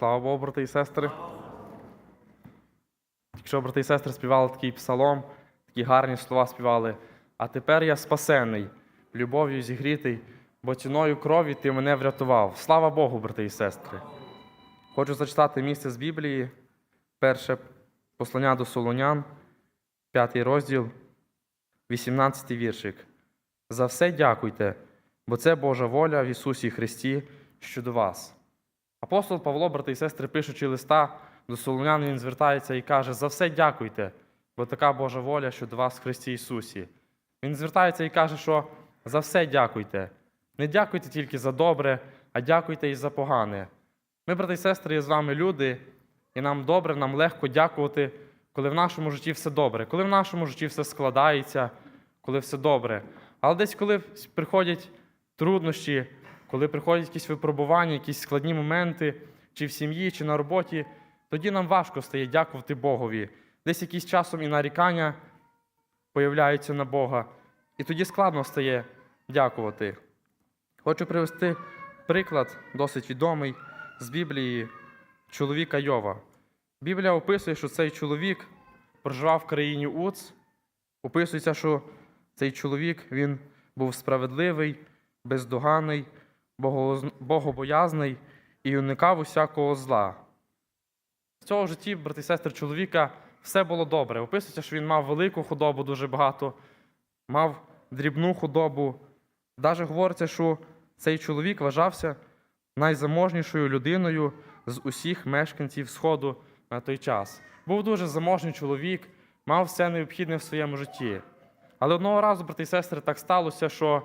Слава Богу, брати і сестри. Якщо брати і сестри співали такий псалом, такі гарні слова співали. А тепер я спасений, любов'ю зігрітий, бо ціною крові ти мене врятував. Слава Богу, брати і сестри. Хочу зачитати місце з Біблії, перше послання до Солонян, п'ятий розділ, 18 віршик. За все дякуйте, бо це Божа воля в Ісусі Христі щодо вас. Апостол Павло, брати і сестри, пишучи листа до Солонян, він звертається і каже: За все дякуйте, бо така Божа воля щодо вас в Христі Ісусі. Він звертається і каже, що за все дякуйте. Не дякуйте тільки за добре, а дякуйте і за погане. Ми, брати і сестри, є з вами люди, і нам добре, нам легко дякувати, коли в нашому житті все добре, коли в нашому житті все складається, коли все добре. Але десь, коли приходять труднощі, коли приходять якісь випробування, якісь складні моменти, чи в сім'ї, чи на роботі, тоді нам важко стає дякувати Богові. Десь якийсь часом і нарікання появляються на Бога, і тоді складно стає дякувати. Хочу привести приклад, досить відомий з Біблії чоловіка Йова. Біблія описує, що цей чоловік проживав в країні Уц. Описується, що цей чоловік він був справедливий, бездоганний, богоз- богобоязний і уникав усякого зла. В цього житті, брати і сестри, чоловіка все було добре. Описується, що він мав велику худобу дуже багато, мав дрібну худобу. Даже говориться, що цей чоловік вважався найзаможнішою людиною з усіх мешканців Сходу на той час. Був дуже заможний чоловік, мав все необхідне в своєму житті. Але одного разу, брати і сестри, так сталося, що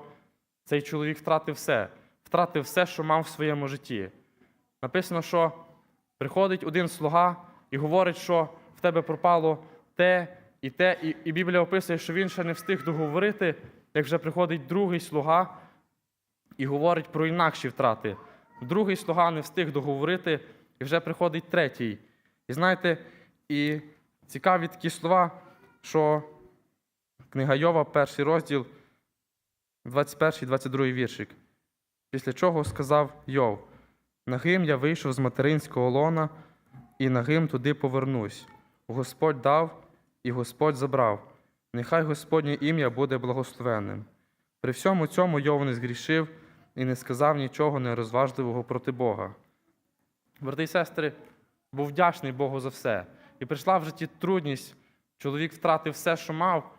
цей чоловік втратив все, втратив все, що мав в своєму житті. Написано, що приходить один слуга і говорить, що в тебе пропало те і те, і, і Біблія описує, що він ще не встиг договорити, як вже приходить другий слуга і говорить про інакші втрати. Другий слуга не встиг договорити, і вже приходить третій. І знаєте, і цікаві такі слова, що книга Йова, перший розділ, 21-22 віршик. Після чого сказав Йов: Нагим я вийшов з материнського лона, і нагим туди повернусь. Господь дав, і Господь забрав. Нехай Господнє ім'я буде благословенним. При всьому цьому Йов не згрішив і не сказав нічого нерозважливого проти Бога. Брати і сестри, був вдячний Богу за все. І прийшла в житті трудність. Чоловік втратив все, що мав,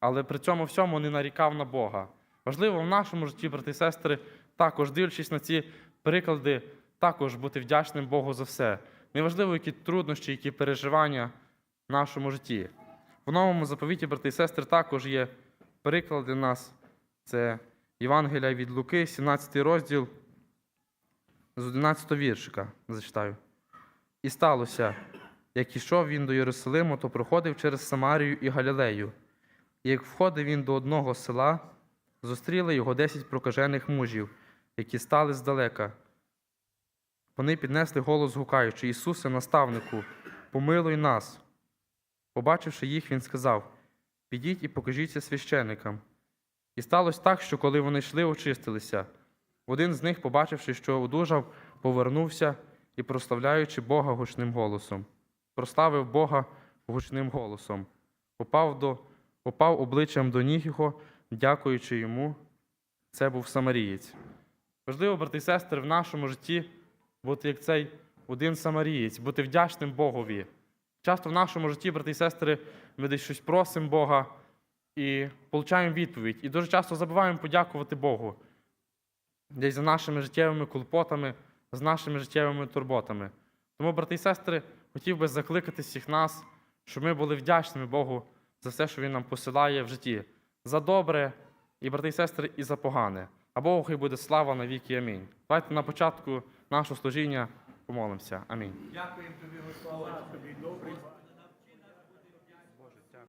але при цьому всьому не нарікав на Бога. Важливо в нашому житті, брати і сестри, також дивлячись на ці приклади, також бути вдячним Богу за все. Неважливо, які труднощі, які переживання в нашому житті. В новому заповіті, брати і сестри, також є приклад для нас. Це Євангелія від Луки, 17 розділ з 11 віршика. Зачитаю. І сталося, як ішов він до Єрусалиму, то проходив через Самарію і Галілею. І як входив він до одного села, зустріли його десять прокажених мужів, які стали здалека. Вони піднесли голос гукаючи, Ісусе, наставнику, помилуй нас. Побачивши їх, він сказав: Підіть і покажіться священикам. І сталося так, що коли вони йшли, очистилися. Один з них, побачивши, що одужав, повернувся і, прославляючи Бога гучним голосом, прославив Бога гучним голосом, упав, до, упав обличчям до ніг його, дякуючи йому. Це був самарієць. Важливо, брати і сестри, в нашому житті бути як цей один самарієць, бути вдячним Богові. Часто в нашому житті, брати і сестри, ми десь щось просимо Бога і получаємо відповідь. І дуже часто забуваємо подякувати Богу десь за нашими життєвими клопотами, з нашими життєвими турботами. Тому, брати і сестри, хотів би закликати всіх нас, щоб ми були вдячними Богу за все, що Він нам посилає в житті, за добре, і, брати і сестри, і за погане. А Богу хай буде слава на віки. Амінь. Давайте на початку нашого служіння помолимося. Амінь. Дякуємо тобі, Господь, тобі добрий.